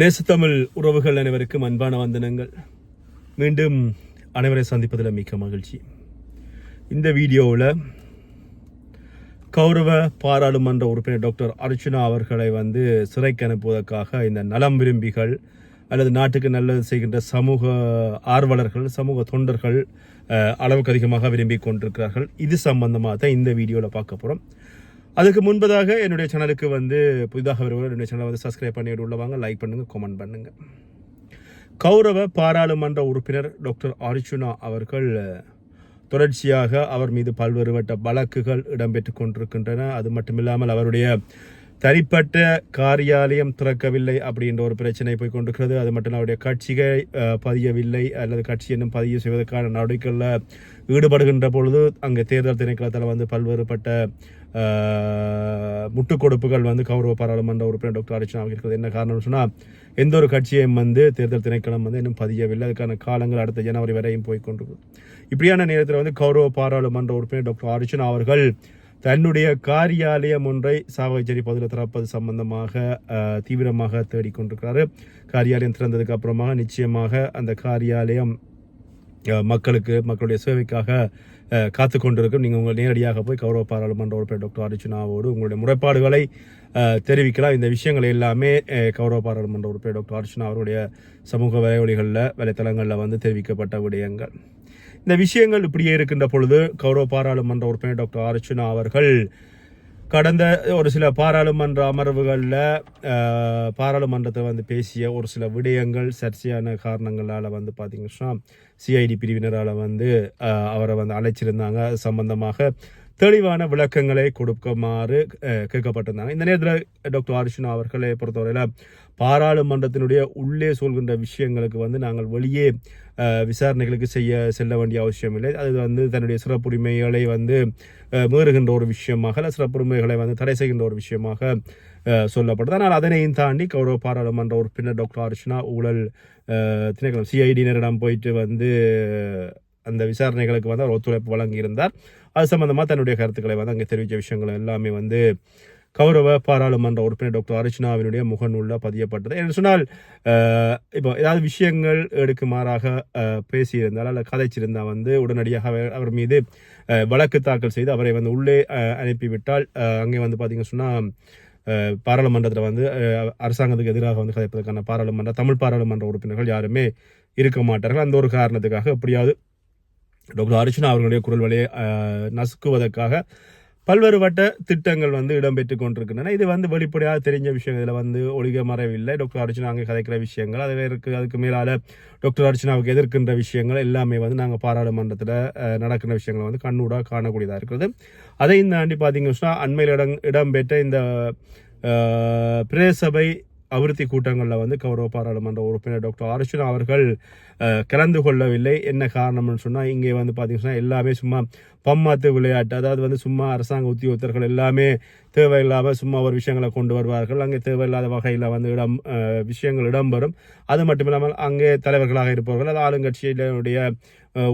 நேசத்தமிழ் உறவுகள் அனைவருக்கும் அன்பான வந்தனங்கள். மீண்டும் அனைவரை சந்திப்பதில் மிக்க மகிழ்ச்சி. இந்த வீடியோவில் கௌரவ பாராளுமன்ற உறுப்பினர் டாக்டர் அர்ச்சுனா அவர்களை வந்து சிறைக்கு அனுப்புவதற்காக இந்த நலம் விரும்பிகள் அல்லது நாட்டுக்கு நல்லது செய்கின்ற சமூக ஆர்வலர்கள் சமூக தொண்டர்கள் அளவுக்கு அதிகமாக விரும்பி கொண்டிருக்கிறார்கள். இது சம்பந்தமாக தான் இந்த வீடியோவில் பார்க்க போகிறோம் அதுக்கு முன்பதாக என்னுடைய சேனலுக்கு வந்து புதிதாக வருவாங்க என்னுடைய சேனலை வந்து சப்ஸ்கிரைப் பண்ணிட்டு உள்ளவாங்க லைக் பண்ணுங்க கமெண்ட் பண்ணுங்க. கௌரவ பாராளுமன்ற உறுப்பினர் டாக்டர் அர்ஜுனா அவர்கள் தொடர்ச்சியாக அவர் மீது பல்வேறு வட்ட வழக்குகள் இடம்பெற்றுக் கொண்டிருக்கின்றன. அது மட்டுமில்லாமல் அவருடைய தனிப்பட்ட காரியாலயம் திறக்கவில்லை அப்படின்ற ஒரு பிரச்சனை போய் கொண்டிருக்கிறது. அது மட்டும் அவருடைய கட்சிகள் பதியவில்லை. அல்லது கட்சி இன்னும் பதிவு செய்வதற்கான நடவடிக்கைகளில் ஈடுபடுகின்ற பொழுது அங்கே தேர்தல் திணைக்களத்தில் வந்து பல்வேறுபட்ட முட்டுக் கொடுப்புகள் வந்து கௌரவ பாராளுமன்ற உறுப்பினர் டாக்டர் அர்ச்சனா இருக்கிறது என்ன காரணம்னு சொன்னால் எந்த ஒரு கட்சியையும் வந்து தேர்தல் திணைக்களம் வந்து இன்னும் பதியவில்லை. அதுக்கான காலங்கள் அடுத்த ஜனவரி வரையும் போய் கொண்டிருக்கு இப்படியான நேரத்தில் வந்து கௌரவ பாராளுமன்ற உறுப்பினர் டாக்டர் அர்ச்சனா அவர்கள் தன்னுடைய காரியாலயம் ஒன்றை சாவகச்சேரி பகுதியில் திறப்பது சம்பந்தமாக தீவிரமாக தேடிக்கொண்டிருக்கிறாரு காரியாலயம் திறந்ததுக்கு அப்புறமாக நிச்சயமாக அந்த காரியாலயம் மக்களுக்கு மக்களுடைய சேவைக்காக காத்து கொண்டிருக்கும். நீங்கள் உங்கள் நேரடியாக போய் கௌரவ பாராளுமன்ற உறுப்பினர் டாக்டர் அர்ச்சுனாவோடு உங்களுடைய முறைப்பாடுகளை தெரிவிக்கலாம். இந்த விஷயங்கள் எல்லாமே கௌரவ பாராளுமன்ற உறுப்பினர் டாக்டர் அர்ச்சுனா அவருடைய சமூக வலைவழிகளில் வலைத்தளங்களில் வந்து தெரிவிக்கப்பட்ட விடயங்கள். இந்த விஷயங்கள் இப்படியே இருக்கின்ற பொழுது கௌரவ பாராளுமன்ற உறுப்பினர் டாக்டர் அர்ச்சனா அவர்கள் கடந்த ஒரு சில பாராளுமன்ற அமர்வுகளில் பாராளுமன்றத்தை வந்து பேசிய ஒரு சில விடயங்கள் சர்ச்சையான காரணங்களால் வந்து பார்த்தீங்கன்னா சிஐடி பிரிவினரால் வந்து அவரை வந்து அழைச்சிருந்தாங்க. சம்பந்தமாக தெளிவான விளக்கங்களை கொடுக்குமாறு கேட்கப்பட்டிருந்தாங்க. இந்த நேரத்தில் டாக்டர் அர்ச்சுனா அவர்களை பொறுத்தவரையில் பாராளுமன்றத்தினுடைய உள்ளே சொல்கின்ற விஷயங்களுக்கு வந்து நாங்கள் வெளியே விசாரணைகளுக்கு செய்ய செல்ல வேண்டிய அவசியம் இல்லை. அது வந்து தன்னுடைய சிறப்புரிமைகளை வந்து மீறுகின்ற ஒரு விஷயமாக அல்ல சிறப்புரிமைகளை வந்து தடை செய்கின்ற ஒரு விஷயமாக சொல்லப்படுது ஆனால் அதனையும் தாண்டி கௌரவ பாராளுமன்ற உறுப்பினர் டாக்டர் அர்ச்சனா ஊழல் திணைக்களம் சிஐடியினரிடம் போயிட்டு வந்து அந்த விசாரணைகளுக்கு வந்து அவர் ஒத்துழைப்பு வழங்கியிருந்தார். அது சம்பந்தமாக தன்னுடைய கருத்துக்களை வந்து அங்கே தெரிவித்த விஷயங்கள் எல்லாமே வந்து கௌரவ பாராளுமன்ற உறுப்பினர் டாக்டர் அர்ச்சனாவினுடைய முகநூலில் பதியப்பட்டது. என்று சொன்னால் இப்போ ஏதாவது விஷயங்கள் எடுக்குமாறாக பேசியிருந்தால் அல்ல கதைச்சிருந்தால் வந்து உடனடியாக அவர் மீது வழக்கு தாக்கல் செய்து அவரை வந்து உள்ளே அனுப்பிவிட்டால் அங்கே வந்து பார்த்திங்க சொன்னால் பாராளுமன்றத்தில் வந்து அரசாங்கத்துக்கு எதிராக வந்து கதைப்பதற்கான பாராளுமன்ற தமிழ் பாராளுமன்ற உறுப்பினர்கள் யாருமே இருக்க மாட்டார்கள். அந்த ஒரு காரணத்துக்காக எப்படியாவது டாக்டர் அர்ச்சனா அவர்களுடைய குரல் வழியை நசுக்குவதற்காக பல்வேறு வட்ட திட்டங்கள் வந்து இடம்பெற்று கொண்டிருக்கின்றன. இது வந்து வெளிப்படையாக தெரிஞ்ச விஷயம் இதில் வந்து ஒழிக மறைவில்லை. டாக்டர் அர்ச்சனா அங்கே கதைக்கிற விஷயங்கள் அது இருக்கு. அதுக்கு மேலால டாக்டர் அர்ச்சனாவுக்கு எதிர்க்கின்ற விஷயங்கள் எல்லாமே வந்து நாங்கள் பாராளுமன்றத்தில் நடக்கின்ற விஷயங்களை வந்து கண்ணூடாக காணக்கூடியதாக இருக்கிறது. அதையும் தாண்டி பார்த்தீங்கன்னா அண்மையில் இடம் இடம்பெற்ற இந்த பிரேசபை பிரதேசபை அபிவிருத்தி கூட்டங்களில் வந்து கௌரவ பாராளுமன்ற உறுப்பினர் டாக்டர் அர்ச்சனா அவர்கள் கலந்து கொள்ளவில்லை. என்ன காரணம்னு சொன்னால் இங்கே வந்து பார்த்தீங்கன்னா எல்லாமே சும்மா பம்மாத்து விளையாட்டு அதாவது வந்து சும்மா அரசாங்க உத்தியோகத்தர்கள் எல்லாமே தேவையில்லாமல் சும்மா ஒரு விஷயங்களை கொண்டு வருவார்கள். அங்கே தேவையில்லாத வகையில் வந்து இடம் விஷயங்கள் இடம்பெறும். அது மட்டும் இல்லாமல் அங்கே தலைவர்களாக இருப்பவர்கள் அது ஆளுங்கட்சியினுடைய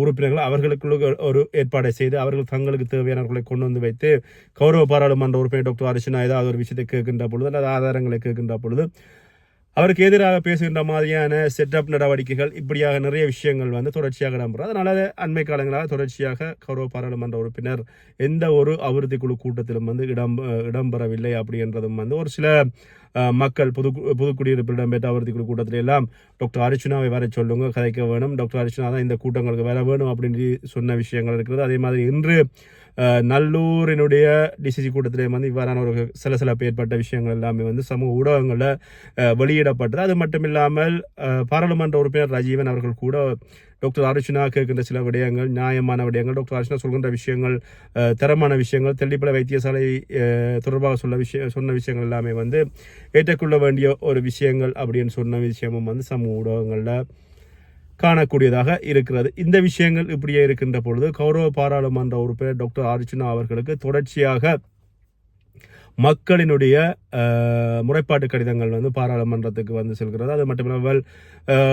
உறுப்பினர்கள் அவர்களுக்குள்ள ஒரு ஏற்பாடை செய்து அவர்கள் தங்களுக்கு தேவையானவர்களை கொண்டு வந்து வைத்து கௌரவ பாராளுமன்ற உறுப்பினர் டாக்டர் அர்ச்சனா ஏதாவது ஒரு விஷயத்தை கேட்கின்ற பொழுது அல்லது ஆதாரங்களை கேட்கின்ற பொழுது அவருக்கு எதிராக பேசுகின்ற மாதிரியான செட்டப் நடவடிக்கைகள் இப்படியாக நிறைய விஷயங்கள் வந்து தொடர்ச்சியாக இடம்பெறும். அதனால அண்மை காலங்களாக தொடர்ச்சியாக கௌரவ பாராளுமன்ற உறுப்பினர் எந்த ஒரு அபிவிருத்தி குழு கூட்டத்திலும் வந்து இடம் இடம்பெறவில்லை அப்படின்றதும் வந்து ஒரு சில மக்கள் புது புதுக்குடியிருப்பில் இடம்பெற்ற அபிவிருத்தி குழு கூட்டத்தில எல்லாம் டாக்டர் அர்ச்சனாவை வர சொல்லுங்க கதைக்க வேணும். டாக்டர் அர்ச்சனா தான் இந்த கூட்டங்களுக்கு வர வேணும் அப்படின்னு சொன்ன விஷயங்கள் இருக்கிறது. அதே மாதிரி இன்று நல்லூரினுடைய டிசிசி கூட்டத்திலே வந்து இவ்வாறான ஒரு சில சில ஏற்பட்ட விஷயங்கள் எல்லாமே வந்து சமூக ஊடகங்களில் வெளியிடப்பட்டது. அது மட்டும் இல்லாமல் பாராளுமன்ற உறுப்பினர் ராஜீவன் அவர்கள் கூட டாக்டர் அர்ச்சனா கேட்கின்ற சில விடயங்கள் நியாயமான விடயங்கள் டாக்டர் அர்ச்சனா சொல்கின்ற விஷயங்கள் தரமான விஷயங்கள் தெல்லிப்பட வைத்தியசாலை தொடர்பாக சொல்ல விஷய சொன்ன விஷயங்கள் எல்லாமே வந்து ஏற்றுக்கொள்ள வேண்டிய ஒரு விஷயங்கள் அப்படின்னு சொன்ன விஷயமும் வந்து சமூக ஊடகங்களில் காணக்கூடியதாக இருக்கிறது. இந்த விஷயங்கள் இப்படியே இருக்கின்ற பொழுது கௌரவ பாராளுமன்ற உறுப்பினர் டாக்டர் அர்ஜுனா அவர்களுக்கு தொடர்ச்சியாக மக்களினுடைய முறைப்பாட்டு கடிதங்கள் வந்து பாராளுமன்றத்துக்கு வந்து செல்கிறது. அது மட்டுமில்லாமல்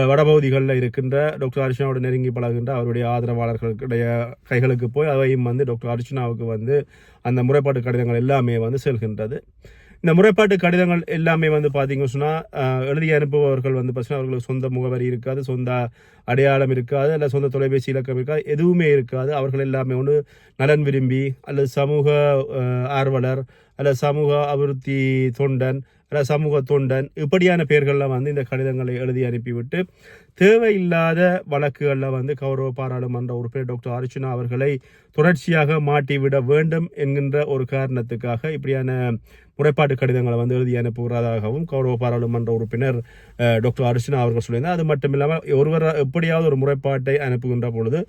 வடபகுதிகளில் இருக்கின்ற டாக்டர் அர்ச்சனாவோட நெருங்கி பழகின்ற அவருடைய ஆதரவாளர்களுடைய கைகளுக்கு போய் அவையும் வந்து டாக்டர் அர்ச்சனாவுக்கு வந்து அந்த முறைப்பாட்டு கடிதங்கள் எல்லாமே வந்து செல்கின்றது. இந்த முறைப்பாட்டு கடிதங்கள் எல்லாமே வந்து பார்த்தீங்க சொன்னால் எழுதி அனுப்புபவர்கள் வந்து பார்த்தீங்கன்னா அவர்களுக்கு சொந்த முகவரி இருக்காது சொந்த அடையாளம் இருக்காது இல்லை சொந்த தொலைபேசி இலக்கம் இருக்காது எதுவுமே இருக்காது. அவர்கள் எல்லாமே ஒன்று நலன் விரும்பி அல்லது சமூக ஆர்வலர் அல்லது சமூக அபிவிருத்தி தொண்டன் சமூக தொண்டன் இப்படியான பெயர்களில் வந்து இந்த கடிதங்களை எழுதி அனுப்பிவிட்டு தேவையில்லாத வழக்குகளில் வந்து கௌரவ பாராளுமன்ற உறுப்பினர் டாக்டர் அர்ச்சுனா அவர்களை தொடர்ச்சியாக மாட்டிவிட வேண்டும் என்கின்ற ஒரு காரணத்துக்காக இப்படியான முறைப்பாட்டு கடிதங்களை வந்து எழுதி அனுப்புகிறதாகவும் கௌரவ பாராளுமன்ற உறுப்பினர் டாக்டர் அர்ச்சுனா அவர்கள் சொல்லியிருந்தார். அது மட்டும் இல்லாமல் ஒருவர் எப்படியாவது ஒரு முறைப்பாட்டை அனுப்புகின்ற பொழுது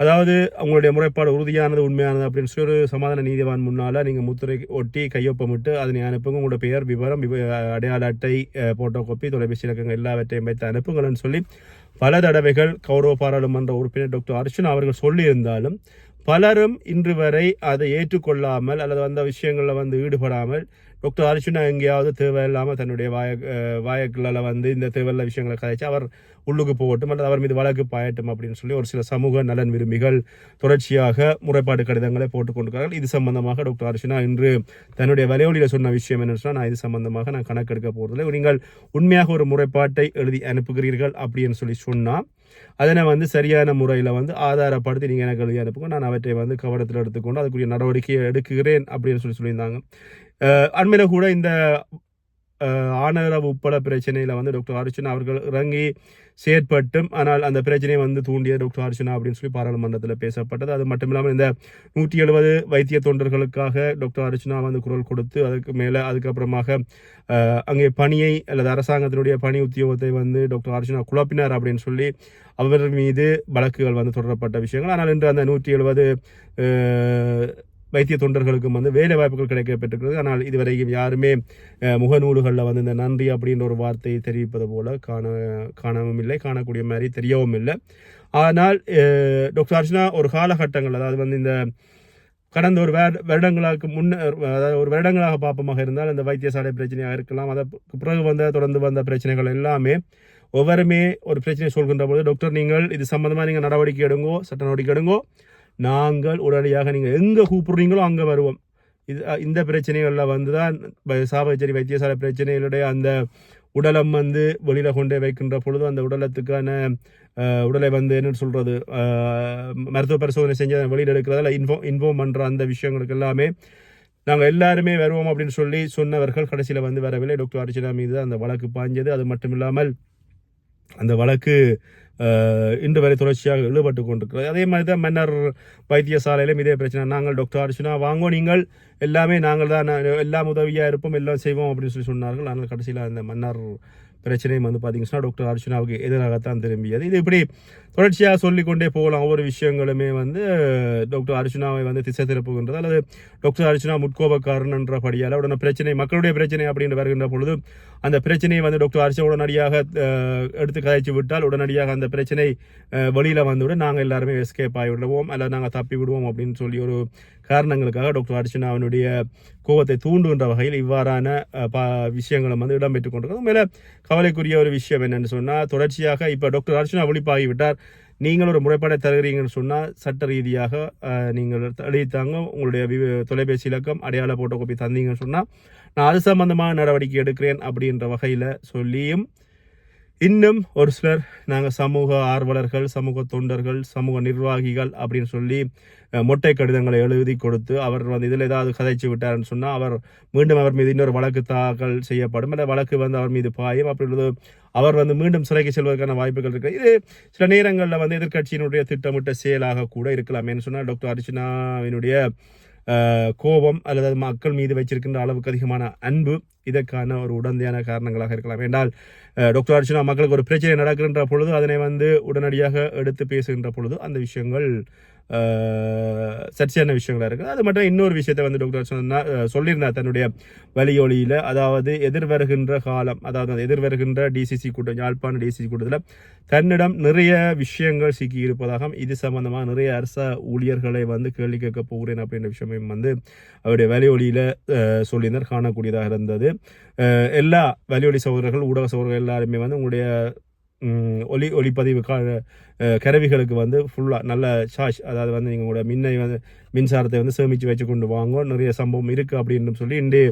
அதாவது அவங்களுடைய முறைப்பாடு உறுதியானது உண்மையானது அப்படின்னு சொல்லி ஒரு சமாதான நீதிவான் முன்னால் நீங்கள் முத்திரை ஒட்டி கையொப்பமிட்டு அதனை அனுப்புங்க. உங்களோட பெயர் விவரம் அடையாள அட்டை போட்டோ காப்பி தொலைபேசி இலக்கங்கள் எல்லாவற்றையும் வைத்து அனுப்புங்கள்னு சொல்லி பல தடவைகள் கௌரவ பாராளுமன்ற உறுப்பினர் டாக்டர் அர்ச்சுனா அவர்கள் சொல்லியிருந்தாலும் பலரும் இன்று வரை அதை ஏற்றுக்கொள்ளாமல் அல்லது அந்த விஷயங்களில் வந்து ஈடுபடாமல் டாக்டர் அர்ஜுனா எங்கேயாவது தேவையில்லாமல் தன்னுடைய வாய வாயக்களால் வந்து இந்த தேவையில்ல விஷயங்களை கதைச்சு அவர் உள்ளுக்கு போகட்டும் அல்லது அவர் மீது வழக்கு பாயட்டும் அப்படின்னு சொல்லி ஒரு சில சமூக நலன் விரும்பிகள் தொடர்ச்சியாக முறைப்பாடு கடிதங்களை போட்டுக்கொண்டிருக்கிறார்கள் இது சம்பந்தமாக டாக்டர் அர்ஜுனா இன்று தன்னுடைய வலையொலியில் சொன்ன விஷயம் என்னன்னு சொன்னால் நான் இது சம்பந்தமாக நான் கணக்கெடுக்க போகிறதில்லை நீங்கள் உண்மையாக ஒரு முறைப்பாட்டை எழுதி அனுப்புகிறீர்கள் அப்படின்னு சொல்லி சொன்னால் அதனை வந்து சரியான முறையில் வந்து ஆதாரப்படுத்தி நீங்கள் எனக்கு எழுதி அனுப்புங்க. நான் அவற்றை வந்து கவனத்தில் எடுத்துக்கொண்டு அதுக்குரிய நடவடிக்கையை எடுக்கிறேன் அப்படின்னு சொல்லி சொல்லியிருந்தாங்க. அண்மையில் கூட இந்த அஹ், உட்பட பிரச்சனையில் வந்து டாக்டர் அர்ச்சனா அவர்கள் இறங்கி செயற்பட்டும். ஆனால் அந்த பிரச்சனையை வந்து தூண்டிய டாக்டர் அர்ச்சனா அப்படின்னு சொல்லி பாராளுமன்றத்தில் பேசப்பட்டது. அது மட்டும் இல்லாமல் இந்த நூற்றி எழுபது வைத்திய தொண்டர்களுக்காக டாக்டர் அர்ச்சனா வந்து குரல் கொடுத்து அதுக்கு மேலே அதுக்கப்புறமாக அங்கே பணியை அல்லது அரசாங்கத்தினுடைய பணி உத்தியோகத்தை வந்து டாக்டர் அர்ச்சனா குழப்பினார் அப்படின்னு சொல்லி அவர் மீது வழக்குகள் வந்து தொடரப்பட்ட விஷயங்கள். ஆனால் இன்று அந்த நூற்றி எழுபது வைத்திய தொண்டர்களுக்கும் வந்து வேலை வாய்ப்புகள் கிடைக்கப்பட்டிருக்கிறது. ஆனால் இதுவரைக்கும் யாருமே முகநூல்களில் வந்து இந்த நன்றி அப்படின்ற ஒரு வார்த்தையை தெரிவிப்பது போல காண காணவும் இல்லை காணக்கூடிய மாதிரி தெரியவும் இல்லை. ஆனால் டாக்டர் அர்ச்சனா ஒரு காலகட்டங்கள் அதாவது வந்து இந்த கடந்த ஒரு வருடங்களுக்கு முன்ன அதாவது ஒரு வருடங்களாக பாப்பமாக இருந்தால் இந்த வைத்தியசாலை பிரச்சனையாக இருக்கலாம். அதற்கு பிறகு வந்த தொடர்ந்து வந்த பிரச்சனைகள் எல்லாமே ஒவ்வொருமே ஒரு பிரச்சனை சொல்கின்ற பொழுது டாக்டர் நீங்கள் இது சம்மந்தமாக நீங்கள் நடவடிக்கை எடுங்கோ சட்ட நடவடிக்கை எடுங்கோ நாங்கள் உடனடியாக நீங்கள் எங்கே கூப்பிடுறீங்களோ அங்கே வருவோம். இது இந்த பிரச்சனைகளில் வந்து தான் ப- வைத்தியசாலை பிரச்சனைகளுடைய அந்த உடலம் வந்து வெளியில் கொண்டே வைக்கின்ற பொழுது அந்த உடலத்துக்கான உடலை வந்து என்னன்னு சொல்கிறது மருத்துவ பரிசோதனை செஞ்சு அதை வெளியில் எடுக்கிறதால இன்ஃபோ இன்ஃபார்ம் பண்ணுற அந்த விஷயங்களுக்கு எல்லாமே நாங்கள் எல்லாருமே வருவோம் அப்படின்னு சொல்லி சொன்னவர்கள் கடைசியில் வந்து வரவில்லை. டாக்டர் அர்ச்சனா மீது அந்த வழக்கு பாய்ஞ்சது. அது மட்டும் இல்லாமல் அந்த வழக்கு இன்று வரை தொடர்ச்சியாக இழுபட்டு கொண்டிருக்கிறது. அதே மாதிரி தான் மன்னர் வைத்தியசாலையிலும் இதே பிரச்சனை. நாங்கள் டாக்டர் அர்ச்சனா வாங்கோ நீங்கள் எல்லாமே நாங்கள் தான் எல்லாம் உதவியாக இருப்போம் எல்லாம் செய்வோம் அப்படின்னு சொல்லி சொன்னார்கள். ஆனால் கடைசியில் அந்த மன்னர் பிரச்சனையும் வந்து பார்த்தீங்கன்னா டாக்டர் அர்ச்சனாவுக்கு எதிராகத்தான் திரும்பியது. இது இப்படி தொடர்ச்சியாக சொல்லிக்கொண்டே போகலாம். ஒவ்வொரு விஷயங்களுமே வந்து டாக்டர் அர்ச்சனாவை வந்து திசை திருப்புகின்றது. அல்லது டாக்டர் அர்ச்சனா முட்கோபக்காரன் என்ற படியால் உடனே பிரச்சனை மக்களுடைய பிரச்சனை அப்படின்னு வருகின்ற பொழுது அந்த பிரச்சனையை வந்து டாக்டர் அர்ச்சனா உடனடியாக எடுத்து கதைச்சு விட்டால் உடனடியாக அந்த பிரச்சனை வெளியில் வந்துவிடும். வந்துவிட நாங்கள் எல்லாருமே எஸ்கேப் ஆகி விடுவோம் அல்லது நாங்கள் தப்பி விடுவோம் அப்படின்னு சொல்லி ஒரு காரணங்களுக்காக டாக்டர் அர்ச்சனா அவனுடைய கோபத்தை தூண்டுகின்ற வகையில் இவ்வாறான ப விஷயங்களும் வந்து இடம்பெற்றுக் கொண்டிருக்கிறது. மேலே கவலைக்குரிய ஒரு விஷயம் என்னென்னு சொன்னால் தொடர்ச்சியாக இப்போ டாக்டர் அர்ச்சனா விட்டார் நீங்கள் ஒரு முறைப்பாடை தருகிறீங்கன்னு சொன்னால் சட்ட ரீதியாக நீங்கள் அழித்தாங்க உங்களுடைய வி- தொலைபேசி இலக்கம் அடையாள போட்டோ காப்பி தந்தீங்கன்னு சொன்னால் நான் அது சம்பந்தமாக நடவடிக்கை எடுக்கிறேன் அப்படின்ற வகையில் சொல்லியும் இன்னும் ஒரு சிலர் நாங்கள் சமூக ஆர்வலர்கள் சமூக தொண்டர்கள் சமூக நிர்வாகிகள் அப்படின்னு சொல்லி மொட்டை கடிதங்களை எழுதி கொடுத்து அவர் வந்து இதில் ஏதாவது கதைச்சு விட்டாருன்னு சொன்னால் அவர் மீண்டும் அவர் மீது இன்னொரு வழக்கு தாக்கல் செய்யப்படும். இல்லை வழக்கு வந்து அவர் மீது பாயும். அப்படி உள்ளது அவர் வந்து மீண்டும் சிறைக்கு செல்வதற்கான வாய்ப்புகள் இருக்கு. இது சில நேரங்களில் வந்து எதிர்க்கட்சியினுடைய திட்டமிட்ட செயலாக கூட இருக்கலாம். என்று சொன்னால் டாக்டர் அர்ச்சனாவினுடைய கோபம் அல்லது மக்கள் மீது வச்சிருக்கின்ற அளவுக்கு அதிகமான அன்பு இதற்கான ஒரு உடந்தையான காரணங்களாக இருக்கலாம். என்றால் டாக்டர் அர்ச்சனா மக்களுக்கு ஒரு பிரச்சனை நடக்கின்ற பொழுது அதனை வந்து உடனடியாக எடுத்து பேசுகின்ற பொழுது அந்த விஷயங்கள் சர்ச்சையான விஷயங்களாக இருக்குது. அது மட்டும் இன்னொரு விஷயத்தை வந்து டாக்டர் அர்ச்சனா சொல்லியிருந்தார் தன்னுடைய ஒளியில் அதாவது எதிர்வருகின்ற காலம் அதாவது அந்த எதிர்வருகின்ற டிசிசி கூட்டம் யாழ்ப்பாண டிசிசி கூட்டத்தில் தன்னிடம் நிறைய விஷயங்கள் சிக்கி இருப்பதாகவும் இது சம்பந்தமாக நிறைய அரச ஊழியர்களை வந்து கேள்வி கேட்க போகிறேன் அப்படின்ற விஷயமும் வந்து அவருடைய வலியொலியில ஒளியில் சொல்லியிருந்தார் காணக்கூடியதாக இருந்தது. எல்லா வலியொலி சகோதரர்கள் ஊடக சகோதரர்கள் எல்லாருமே வந்து உங்களுடைய ஒலி ஒளிப்பதிவு கா கருவிகளுக்கு வந்து ஃபுல்லாக நல்ல சார்ஜ் அதாவது வந்து நீங்கள் கூட மின்னை வந்து மின்சாரத்தை வந்து சேமித்து வச்சு கொண்டு வாங்க நிறைய சம்பவம் இருக்குது அப்படின்னு சொல்லி இன்று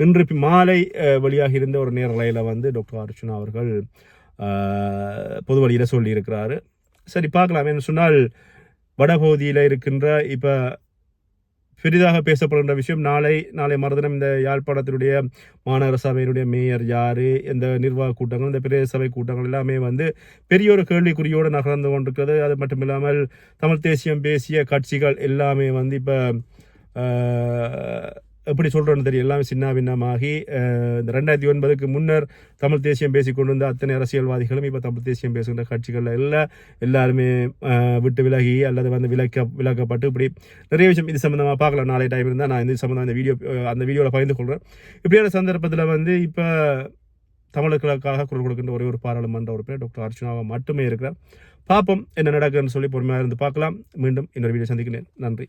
இன்று மாலை வழியாக இருந்த ஒரு நேரலையில் வந்து டாக்டர் அர்ச்சுனா அவர்கள் பொது வழியில் சொல்லியிருக்கிறாரு. சரி பார்க்கலாம். என்ன சொன்னால் வடபகுதியில் இருக்கின்ற இப்போ பெரிதாக பேசப்படுகின்ற விஷயம் நாளை நாளை மறுதினம் இந்த யாழ்ப்பாணத்தினுடைய மாநகர சபையினுடைய மேயர் யாரு? இந்த நிர்வாக கூட்டங்கள் இந்த பிரதேச சபை கூட்டங்கள் எல்லாமே வந்து பெரிய ஒரு கேள்விக்குறியோடு நகர்ந்து கொண்டிருக்கிறது. அது மட்டும் இல்லாமல் தமிழ் தேசியம் பேசிய கட்சிகள் எல்லாமே வந்து இப்போ எப்படி சொல்கிறோன்னு தெரியும் எல்லாமே சின்ன பின்னமாகி இந்த ரெண்டாயிரத்தி ஒன்பதுக்கு முன்னர் தமிழ் தேசியம் பேசி கொண்டு வந்த அத்தனை அரசியல்வாதிகளும் இப்போ தமிழ் தேசியம் பேசுகின்ற கட்சிகள் எல்லாம் எல்லாருமே விட்டு விலகி அல்லது வந்து விலக்க விலக்கப்பட்டு இப்படி நிறைய விஷயம் இது சம்மந்தமாக பார்க்கலாம் நாளை டைம் இருந்தால் நான் இது சம்மந்தமாக இந்த வீடியோ அந்த வீடியோவில் பகிர்ந்து கொள்கிறேன் இப்படியான சந்தர்ப்பத்தில் வந்து இப்போ தமிழர்களுக்காக குரல் கொடுக்கின்ற ஒரே ஒரு பாராளுமன்ற உறுப்பினர் டாக்டர் அர்ச்சனாவை மட்டுமே இருக்கிறார். பார்ப்போம் என்ன நடக்குதுன்னு சொல்லி பொறுமையாக இருந்து பார்க்கலாம். மீண்டும் இன்னொரு வீடியோ சந்திக்கிறேன். நன்றி.